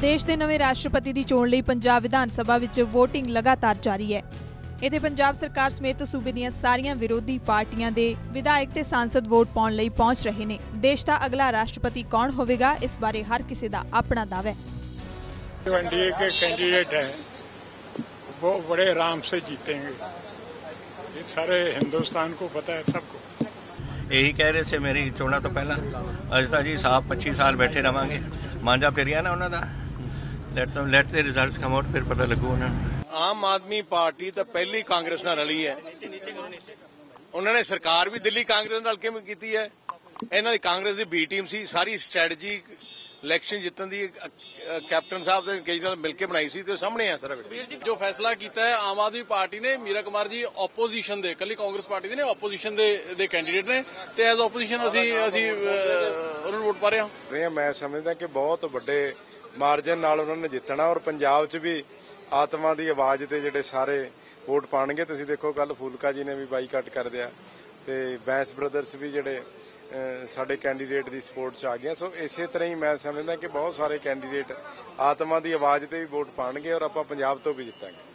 ਦੇਸ਼ ਦੇ ਨਵੇਂ ਰਾਸ਼ਟਰਪਤੀ ਦੀ ਚੋਣ ਲਈ ਪੰਜਾਬ ਵਿਧਾਨ ਸਭਾ ਵਿੱਚ VOTING ਲਗਾਤਾਰ ਜਾਰੀ ਹੈ ਇਥੇ ਪੰਜਾਬ ਸਰਕਾਰ ਸਮੇਤ ਸੂਬੇ ਦੀਆਂ ਸਾਰੀਆਂ ਵਿਰੋਧੀ ਪਾਰਟੀਆਂ ਦੇ ਵਿਧਾਇਕ ਤੇ ਸਾਂਸਦ ਵੋਟ ਪਾਉਣ ਲਈ ਪਹੁੰਚ ਰਹੇ ਨੇ ਦੇਸ਼ ਦਾ ਅਗਲਾ ਰਾਸ਼ਟਰਪਤੀ ਕੌਣ ਹੋਵੇਗਾ ਇਸ ਬਾਰੇ ਹਰ ਕਿਸੇ ਦਾ ਆਪਣਾ ਦਾਅਵਾ ਹੈ जो एनडीए के कैंडिडेट हैं वो बड़े आराम से जीतेंगे ये सारे हिंदुस्तान को पता है सबको ਇਹੀ ਕਹਿ ਰਹੇ ਸੀ ਮੇਰੀ ਚੋਣਾਂ ਤੋਂ ਪਹਿਲਾਂ ਅਸੀਂ ਤਾਂ ਜੀ ਸਾਫ 25 ਸਾਲ ਬੈਠੇ ਰਵਾਂਗੇ ਮਾਂਜਾ ਫਿਰਿਆ ਨਾ ਉਹਨਾਂ ਦਾ Let them let the results come out ਫਿਰ ਪਤਾ ਲੱਗੂ ਉਹਨਾਂ ਨੂੰ। ਆਮ ਆਦਮੀ ਪਾਰਟੀ ਤਾਂ ਪਹਿਲੀ ਕਾਂਗਰਸ ਨਾਲ ਰਲੀ ਹੈ। ਉਹਨਾਂ ਨੇ ਸਰਕਾਰ ਵੀ ਦਿੱਲੀ ਕਾਂਗਰਸ ਨਾਲ ਕਿਵੇਂ ਕੀਤੀ ਹੈ? ਇਹਨਾਂ ਦੀ ਕਾਂਗਰਸ ਦੀ ਬੀ ਟੀਮ ਸੀ ਸਾਰੀ ਸਟ੍ਰੈਟਜੀ ਇਲੈਕਸ਼ਨ ਜਿੱਤਣ ਦੀ ਕੈਪਟਨ ਸਾਹਿਬ ਦੇ ਕੇਜਰੀਵਾਲ ਮਿਲ ਕੇ ਬਣਾਈ ਸੀ ਤੇ ਸਾਹਮਣੇ ਆ ਸਾਰਾ ਕੁਝ ਜੀ ਜੋ ਫੈਸਲਾ ਕੀਤਾ ਹੈ ਆਮ ਆਦਮੀ ਪਾਰਟੀ ਨੇ ਮੀਰਾ ਕੁਮਾਰ ਜੀ ਆਪੋਜੀਸ਼ਨ ਦੇ ਕੱਲੀ ਕਾਂਗਰਸ ਪਾਰਟੀ ਦੇ ਨੇ ਆਪੋਜੀਸ਼ਨ ਦੇ ਦੇ ਕੈਂਡੀਡੇਟ ਨੇ ਤੇ ਐਜ਼ ਆਪੋਜੀਸ਼ਨ ਅਸੀਂ ਅਸੀਂ ਉਹਨਾਂ ਨੂੰ ਵੋਟ ਪਾ ਰਹੇ ਹਾਂ। ਰਹੇ ਹਾਂ। ਮੈਂ ਸਮਝਦਾ ਕਿ ਬਹੁਤ ਵੱਡੇ ਮਾਰਜਨ ਨਾਲ ਉਹਨਾਂ ਨੇ ਜਿੱਤਣਾ ਔਰ ਪੰਜਾਬ 'ਚ ਵੀ ਆਤਮਾ ਦੀ ਆਵਾਜ਼ ਤੇ ਜਿਹੜੇ ਸਾਰੇ ਵੋਟ ਪਾਣਗੇ, ਤੁਸੀਂ ਦੇਖੋ ਕੱਲ ਫੂਲਕਾ ਜੀ ਨੇ ਵੀ ਬਾਈਕਾਟ ਕਰ ਦਿਆ ਤੇ ਬੈਂਸ ਬ੍ਰਦਰਸ ਵੀ ਜਿਹੜੇ ਸਾਡੇ ਕੈਂਡੀਡੇਟ ਦੀ ਸਪੋਰਟ 'ਚ ਆ ਗਿਆ ਸੋ ਇਸੇ ਤਰ੍ਹਾਂ ਹੀ ਮੈਂ ਸਮਝਦਾ ਕਿ ਬਹੁਤ ਸਾਰੇ ਕੈਂਡੀਡੇਟ ਆਤਮਾ ਦੀ ਆਵਾਜ਼ ਤੇ ਵੀ ਵੋਟ ਪਾਣਗੇ ਔਰ ਆਪਾਂ ਪੰਜਾਬ ਤੋਂ ਵੀ ਜਿੱਤਾਂਗੇ।